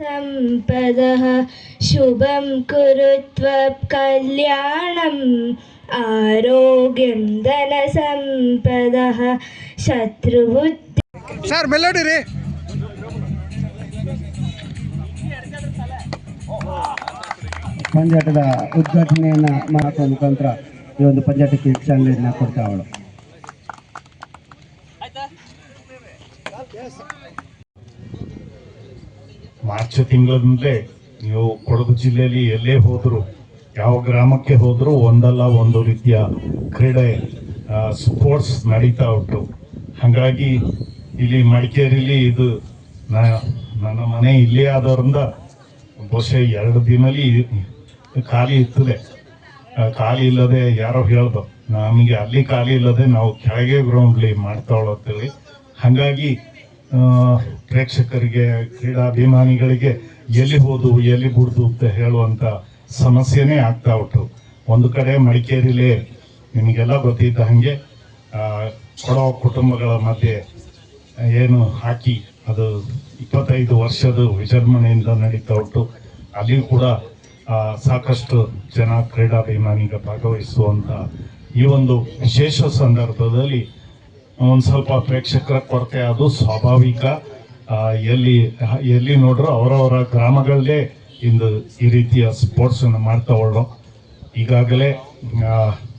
सम्पदः शुभं कुरु त्वत्कल्याणम् आरोग्यं धनसम्पदः शत्रुबुद्धि ಸರ್ ಮೆಲೋಡಿ ರೀ ಪಂದ್ಯಾಟದ ಉದ್ಘಾಟನೆಯನ್ನ ಮಾಡುವ ಮುಖಾಂತರ ಈ ಒಂದು ಪಂದ್ಯಾಟಕ್ಕೆ ಚಾಲನೆಯನ್ನ ಕೊಡ್ತಾ ಅವಳು ಮಾರ್ಚ್ ತಿಂಗಳಿಂದಲೇ ನೀವು ಕೊಡಗು ಜಿಲ್ಲೆಯಲ್ಲಿ ಎಲ್ಲೇ ಹೋದರೂ, ಯಾವ ಗ್ರಾಮಕ್ಕೆ ಹೋದರೂ ಒಂದಲ್ಲ, ಒಂದು ರೀತಿಯ ಕ್ರೀಡೆ ಸ್ಪೋರ್ಟ್ಸ್ ನಡೀತಾ ಉಂಟು. ಹಾಗಾಗಿ ಇಲ್ಲಿ ಮಡಿಕೇರಿಲಿ ಇದು ನನ್ನ ಮನೆ ಇಲ್ಲೇ ಆದವರಿಂದ ಬಹುಶಃ ಎರಡು ದಿನಲ್ಲಿ ಖಾಲಿ ಇರ್ತದೆ. ಖಾಲಿ ಇಲ್ಲದೆ ಯಾರೋ ಹೇಳ್ದು ನಮಗೆ ಅಲ್ಲಿ ಖಾಲಿ ಇಲ್ಲದೆ ನಾವು ಕೆಳಗೆ ಗ್ರೌಂಡ್ಲಿ ಮಾಡ್ತಾ ಅಂತೇಳಿ ಹಾಗಾಗಿ ಪ್ರೇಕ್ಷಕರಿಗೆ, ಕ್ರೀಡಾಭಿಮಾನಿಗಳಿಗೆ ಎಲ್ಲಿ ಹೋದು, ಎಲ್ಲಿ ಬಿಡ್ದು ಅಂತ ಹೇಳುವಂತ ಸಮಸ್ಯೆನೇ ಆಗ್ತಾ ಉಂಟು. ಒಂದು ಕಡೆ ಮಡಿಕೇರಿಲೇ ನಿಮಗೆಲ್ಲ ಗೊತ್ತಿದ್ದ ಹಾಗೆ ಕೊಡೋ ಕುಟುಂಬಗಳ ಮಧ್ಯೆ ಏನು ಹಾಕಿ, ಅದು ಇಪ್ಪತ್ತೈದು ವರ್ಷದ ವಿಜೃಂಭಣೆಯಿಂದ ನಡೀತಾ ಉಂಟು. ಅಲ್ಲಿ ಕೂಡ ಸಾಕಷ್ಟು ಜನ ಕ್ರೀಡಾಭಿಮಾನಿಗ ಭಾಗವಹಿಸುವಂಥ ಈ ಒಂದು ವಿಶೇಷ ಸಂದರ್ಭದಲ್ಲಿ ಒಂದು ಸ್ವಲ್ಪ ಪ್ರೇಕ್ಷಕರ ಕೊರತೆ. ಅದು ಸ್ವಾಭಾವಿಕ. ಎಲ್ಲಿ ಎಲ್ಲಿ ನೋಡ್ರು ಅವರವರ ಗ್ರಾಮಗಳಲ್ಲೇ ಇಂದು ಈ ರೀತಿಯ ಸ್ಪೋರ್ಟ್ಸ್ ಮಾಡ್ತಾ ಮಾಡ್ತಾವಳು ಈಗಾಗಲೇ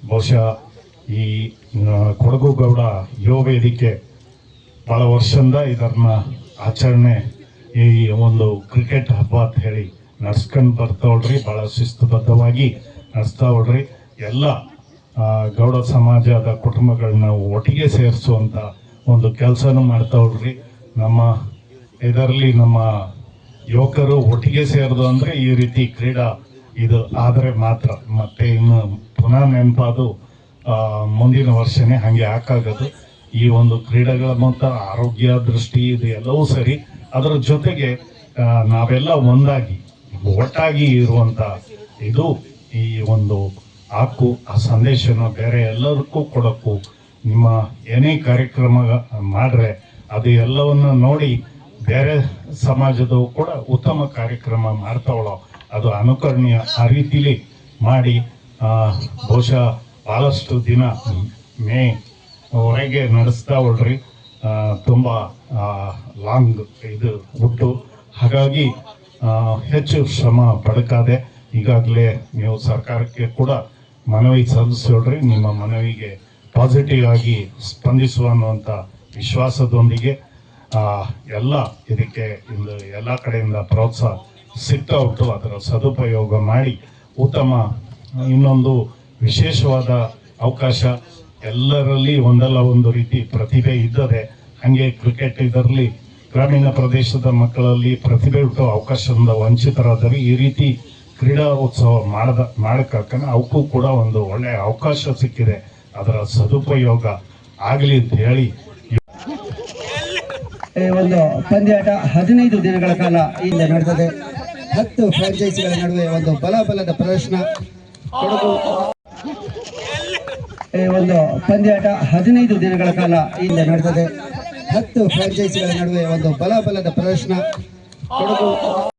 ಬಹುಶಃ ಈ ಕೊಡಗು ಗೌಡ ಯುವ ವೇದಿಕೆ ಬಹಳ ವರ್ಷದಿಂದ ಇದನ್ನ ಆಚರಣೆ ಈ ಒಂದು ಕ್ರಿಕೆಟ್ ಹಬ್ಬ ಅಂತ ಹೇಳಿ ನಡ್ಸ್ಕೊಂಡ್ ಬರ್ತಾವಳ್ರಿ ಬಹಳ ಶಿಸ್ತುಬದ್ಧವಾಗಿ ನಡೆಸ್ತಾವಳ್ರಿ ಎಲ್ಲ ಆ, ಗೌಡ ಸಮಾಜದ ಕುಟುಂಬಗಳನ್ನ ಒಟ್ಟಿಗೆ ಸೇರಿಸುವಂತ ಒಂದು ಕೆಲಸನೂ ಹೋಗ್ರಿ ನಮ್ಮ ಇದರಲ್ಲಿ ನಮ್ಮ ಯುವಕರು ಒಟ್ಟಿಗೆ ಸೇರಿದು ಅಂದ್ರೆ ಈ ರೀತಿ ಕ್ರೀಡಾ ಇದು ಆದರೆ ಮಾತ್ರ. ಮತ್ತೆ ಇನ್ನು ಪುನಃ ನೆನಪಾದು ಮುಂದಿನ ವರ್ಷನೇ ಹಾಗೆ ಹಾಕಾಗದು. ಈ ಒಂದು ಕ್ರೀಡೆಗಳ ಮತ್ತ ಆರೋಗ್ಯ, ದೃಷ್ಟಿ ಇದು ಎಲ್ಲವೂ ಸರಿ. ಅದರ ಜೊತೆಗೆ ನಾವೆಲ್ಲ ಒಂದಾಗಿ, ಒಟ್ಟಾಗಿ ಇರುವಂತ ಇದು ಈ ಒಂದು ಹಾಕು ಆ ಸಂದೇಶನ ಬೇರೆ ಎಲ್ಲದಕ್ಕೂ ಕೊಡಕ್ಕೂ ನಿಮ್ಮ ಏನೇ ಕಾರ್ಯಕ್ರಮ ಮಾಡ್ರೆ ಅದು ಎಲ್ಲವನ್ನು ನೋಡಿ ಬೇರೆ ಸಮಾಜದವು ಕೂಡ ಉತ್ತಮ ಕಾರ್ಯಕ್ರಮ ಮಾಡ್ತಾವಳೋ ಅದು ಅನುಕರಣೀಯ ಆ ರೀತಿಲಿ ಮಾಡಿ ಬಹುಶಃ ಭಾಳಷ್ಟು ದಿನ ಮೇ ಹೊರಗೆ ನಡೆಸ್ತಾ ಹೊಳ್ರಿ ಆ, ತುಂಬಾ ಲಾಂಗ್ ಇದು ಉಟ್ಟು ಹಾಗಾಗಿ ಹೆಚ್ಚು ಶ್ರಮ ಪಡಕಾದೆ ಈಗಾಗಲೇ ನೀವು ಸರ್ಕಾರಕ್ಕೆ ಕೂಡ ಮನವಿ ಸಲ್ಲಿಸೋಳ್ರಿ ನಿಮ್ಮ ಮನವಿಗೆ ಪಾಸಿಟಿವ್ ಆಗಿ ಸ್ಪಂದಿಸುವ ಅನ್ನುವಂಥ ವಿಶ್ವಾಸದೊಂದಿಗೆ ಎಲ್ಲ ಇದಕ್ಕೆ ಇಂದು ಎಲ್ಲ ಕಡೆಯಿಂದ ಪ್ರೋತ್ಸಾಹ ಸಿಗ್ತಾ ಉಂಟು. ಅದರ ಸದುಪಯೋಗ ಮಾಡಿ ಉತ್ತಮ ಇನ್ನೊಂದು ವಿಶೇಷವಾದ ಅವಕಾಶ. ಎಲ್ಲರಲ್ಲಿ ಒಂದಲ್ಲ ಒಂದು ರೀತಿ ಪ್ರತಿಭೆ ಇದ್ದರೆ, ಹಾಗೆ ಕ್ರಿಕೆಟ್ ಇದರಲ್ಲಿ ಗ್ರಾಮೀಣ ಪ್ರದೇಶದ ಮಕ್ಕಳಲ್ಲಿ ಪ್ರತಿಭೆ ಹುಟ್ಟುವ ಅವಕಾಶದಿಂದ ವಂಚಿತರಾದರೆ ಈ ರೀತಿ ಕ್ರೀಡಾ ಉತ್ಸವ ಮಾಡದ ಮಾಡಕ್ಕಾಕನ ಅವಕ್ಕೂ ಕೂಡ ಒಂದು ಒಳ್ಳೆಯ ಅವಕಾಶ ಸಿಕ್ಕಿದೆ. ಅದರ ಸದುಪಯೋಗ ಆಗಲಿ ಅಂತ ಹೇಳಿ ಒಂದು ಪಂದ್ಯಾಟ ಹದಿನೈದು ದಿನಗಳ ಕಾಲ ಇಲ್ಲಿ ನಡೆದಿದೆ. ಹತ್ತು ಫ್ರಾಂಚೈಸಿಗಳ ನಡುವೆ ಒಂದು ಬಲಬಲದ ಪ್ರದರ್ಶನ. ಕೊಡಗು ಒಂದು ಪಂದ್ಯಾಟ ಹದಿನೈದು ದಿನಗಳ ಕಾಲ ಇಲ್ಲಿ ನಡೆದಿದೆ. ಹತ್ತು ಫ್ರಾಂಚೈಸಿಗಳ ನಡುವೆ ಒಂದು ಬಲಬಲದ ಪ್ರದರ್ಶನ. ಕೊಡಗು